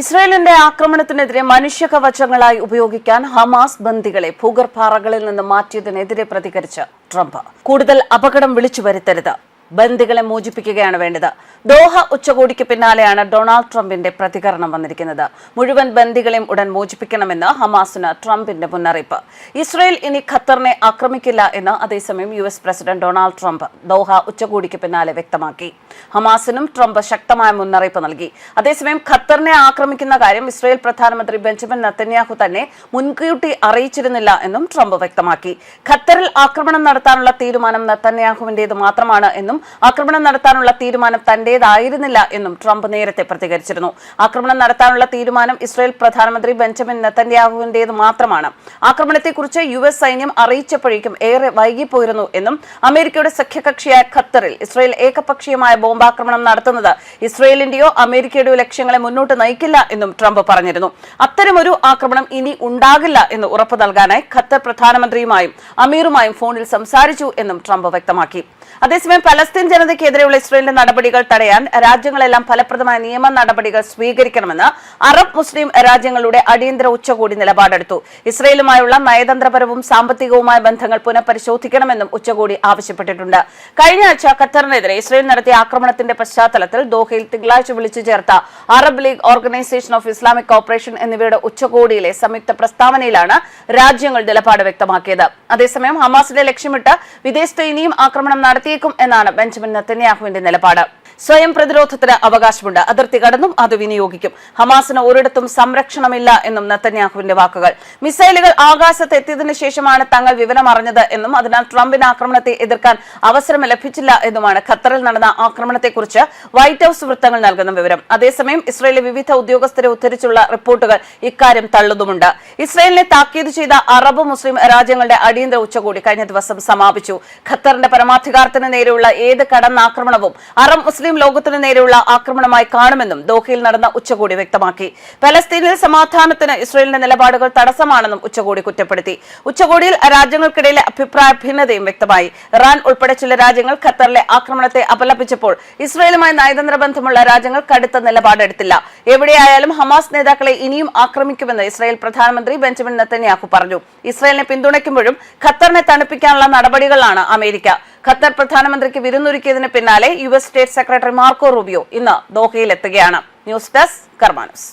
ഇസ്രായേലിന്റെ ആക്രമണത്തിനെതിരെ മനുഷ്യ കവചങ്ങളായി ഉപയോഗിക്കാൻ ഹമാസ് ബന്ദികളെ ഭൂഗർഭാറകളിൽ നിന്ന് മാറ്റിയതിനെതിരെ പ്രതികരിച്ച് ട്രംപ്. കൂടുതൽ അപകടം വിളിച്ചു വരുത്തരുത്. ബന്ദികളെ മോചിപ്പിക്കുകയാണ് വേണ്ടത്. ദോഹ ഉച്ചകോടിക്ക് പിന്നാലെയാണ് ഡൊണാൾഡ് ട്രംപിന്റെ പ്രതികരണം വന്നിരിക്കുന്നത്. മുഴുവൻ ബന്ദികളെയും ഉടൻ മോചിപ്പിക്കണമെന്ന് ഹമാസിന് ട്രംപിന്റെ മുന്നറിയിപ്പ്. ഇസ്രയേൽ ഇനി ഖത്തറിനെ ആക്രമിക്കില്ല എന്ന് അതേസമയം U S president Donald Trump Doha ഉച്ചകോടിക്ക് പിന്നാലെ വ്യക്തമാക്കി. ഹമാസിനും ട്രംപ് ശക്തമായ മുന്നറിയിപ്പ് നൽകി. അതേസമയം ഖത്തറിനെ ആക്രമിക്കുന്ന കാര്യം ഇസ്രയേൽ പ്രധാനമന്ത്രി ബെഞ്ചമിൻ നത്തന്യാഹു തന്നെ മുൻകൂട്ടി അറിയിച്ചിരുന്നില്ല എന്നും ട്രംപ് വ്യക്തമാക്കി. ഖത്തറിൽ ആക്രമണം നടത്താനുള്ള തീരുമാനം നത്തന്യാഹുവിന്റേത് മാത്രമാണ് എന്നും ആക്രമണം നടത്താനുള്ള തീരുമാനം തന്റേതായിരുന്നില്ല എന്നും ട്രംപ് നേരത്തെ പ്രതികരിച്ചിരുന്നു. ആക്രമണം നടത്താനുള്ള തീരുമാനം ഇസ്രായേൽ പ്രധാനമന്ത്രി ബെഞ്ചമിൻ നെത്തന്യാഹുവിന്റേത് മാത്രമാണ്. ആക്രമണത്തെക്കുറിച്ച് യു എസ് സൈന്യം അറിയിച്ചപ്പോഴേക്കും ഏറെ വൈകിപ്പോയിരുന്നു എന്നും അമേരിക്കയുടെ സഖ്യകക്ഷിയായ ഖത്തറിൽ ഇസ്രായേൽ ഏകപക്ഷീയമായ ബോംബാക്രമണം നടത്തുന്നത് ഇസ്രായേലിന്റെയോ അമേരിക്കയുടെയോ ലക്ഷ്യങ്ങളെ മുന്നോട്ട് നയിക്കില്ല എന്നും ട്രംപ് പറഞ്ഞിരുന്നു. അത്തരമൊരു ആക്രമണം ഇനി ഉണ്ടാകില്ല എന്ന് ഉറപ്പ് നൽകാനായി ഖത്തർ പ്രധാനമന്ത്രിയുമായും അമീറുമായും ഫോണിൽ സംസാരിച്ചു എന്നും ട്രംപ് വ്യക്തമാക്കി. അതേസമയം പലസ്തീൻ ജനതയ്ക്കെതിരെയുള്ള ഇസ്രയേലിന്റെ നടപടികൾ തടയാൻ രാജ്യങ്ങളെല്ലാം ഫലപ്രദമായ നിയമ നടപടികൾ സ്വീകരിക്കണമെന്ന് അറബ് മുസ്ലിം രാജ്യങ്ങളുടെ അടിയന്തര ഉച്ചകോടി നിലപാടെടുത്തു. ഇസ്രയേലുമായുള്ള നയതന്ത്രപരവും സാമ്പത്തികവുമായ ബന്ധങ്ങൾ പുനഃപരിശോധിക്കണമെന്നും ഉച്ചകോടി ആവശ്യപ്പെട്ടിട്ടുണ്ട്. കഴിഞ്ഞ ആഴ്ച ഖത്തറിനെതിരെ ഇസ്രയേൽ നടത്തിയ ആക്രമണത്തിന്റെ പശ്ചാത്തലത്തിൽ ദോഹയിൽ തിങ്കളാഴ്ച വിളിച്ചു ചേർത്ത Arab League Organisation of Islamic Cooperation എന്നിവയുടെ ഉച്ചകോടിയിലെ സംയുക്ത പ്രസ്താവനയിലാണ് രാജ്യങ്ങൾ നിലപാട് വ്യക്തമാക്കിയത്. അതേസമയം ഹമാസിന്റെ ലക്ഷ്യമിട്ട് വിദേശത്ത് ഇനിയും ആക്രമണം നടത്തിയേക്കും എന്നാണ് ബെഞ്ചമിൻ നെത്തന്യാഹുവിന്റെ നിലപാട് സ്വയം പ്രതിരോധത്തിന് അവകാശമുണ്ട്. അതിർത്തി കടന്നും അത് വിനിയോഗിക്കും. ഹമാസിന് ഒരിടത്തും സംരക്ഷണമില്ല എന്നും നെത്തന്യാഹുവിന്റെ വാക്കുകൾ. മിസൈലുകൾ ആകാശത്ത് എത്തിയതിനു ശേഷമാണ് തങ്ങൾ വിവരമറിഞ്ഞത് എന്നും അതിനാൽ ട്രംപിന് ആക്രമണത്തെ എതിർക്കാൻ അവസരം ലഭിച്ചില്ല എന്നുമാണ് ഖത്തറിൽ നടന്ന ആക്രമണത്തെക്കുറിച്ച് വൈറ്റ് ഹൌസ് വൃത്തങ്ങൾ നൽകുന്ന വിവരം. അതേസമയം ഇസ്രയേലിലെ വിവിധ ഉദ്യോഗസ്ഥരെ ഉദ്ധരിച്ചുള്ള റിപ്പോർട്ടുകൾ ഇക്കാര്യം തള്ളുന്നുമുണ്ട്. ഇസ്രയേലിനെ താക്കീത് ചെയ്ത അറബ് മുസ്ലിം രാജ്യങ്ങളുടെ അടിയന്തര ഉച്ചകോടി കഴിഞ്ഞ ദിവസം സമാപിച്ചു. ഖത്തറിന്റെ പരമാധികാരത്തിന് നേരെയുള്ള ഏത് കടന്നാക്രമണവും അറബ് മുസ്ലിം ലോകത്തിനു നേരെയുള്ള ആക്രമണമായി കാണുമെന്നും ദോഹയിൽ നടന്ന ഉച്ചകോടി വ്യക്തമാക്കി. പലസ്തീനിൽ സമാധാനത്തിന് ഇസ്രയേലിന്റെ നിലപാടുകൾ തടസ്സമാണെന്നും ഉച്ചകോടി കുറ്റപ്പെടുത്തി. ഉച്ചകോടിയിൽ രാജ്യങ്ങൾക്കിടയിലെ അഭിപ്രായ ഭിന്നതയും വ്യക്തമായി. ഇറാൻ ഉൾപ്പെടെ ചില രാജ്യങ്ങൾ ഖത്തറിലെ ആക്രമണത്തെ അപലപിച്ചപ്പോൾ ഇസ്രയേലുമായി നയതന്ത്ര ബന്ധമുള്ള രാജ്യങ്ങൾ കടുത്ത നിലപാടെടുത്തില്ല എവിടെയായാലും ഹമാസ് നേതാക്കളെ ഇനിയും ആക്രമിക്കുമെന്ന് ഇസ്രായേൽ പ്രധാനമന്ത്രി ബെഞ്ചമിൻ നെത്തന്യാഹു പറഞ്ഞു. ഇസ്രായേലിനെ പിന്തുണയ്ക്കുമ്പോഴും ഖത്തറിനെ തണുപ്പിക്കാനുള്ള നടപടികളാണ് അമേരിക്ക. ഖത്തർ പ്രധാനമന്ത്രിക്ക് വിരുന്നൊരുക്കിയതിന് പിന്നാലെ U S state secretary Marco Rubio ഇന്ന് ദോഹയിലെത്തുകയാണ് ന്യൂസ് ഡെസ്ക് കർമാനസ്.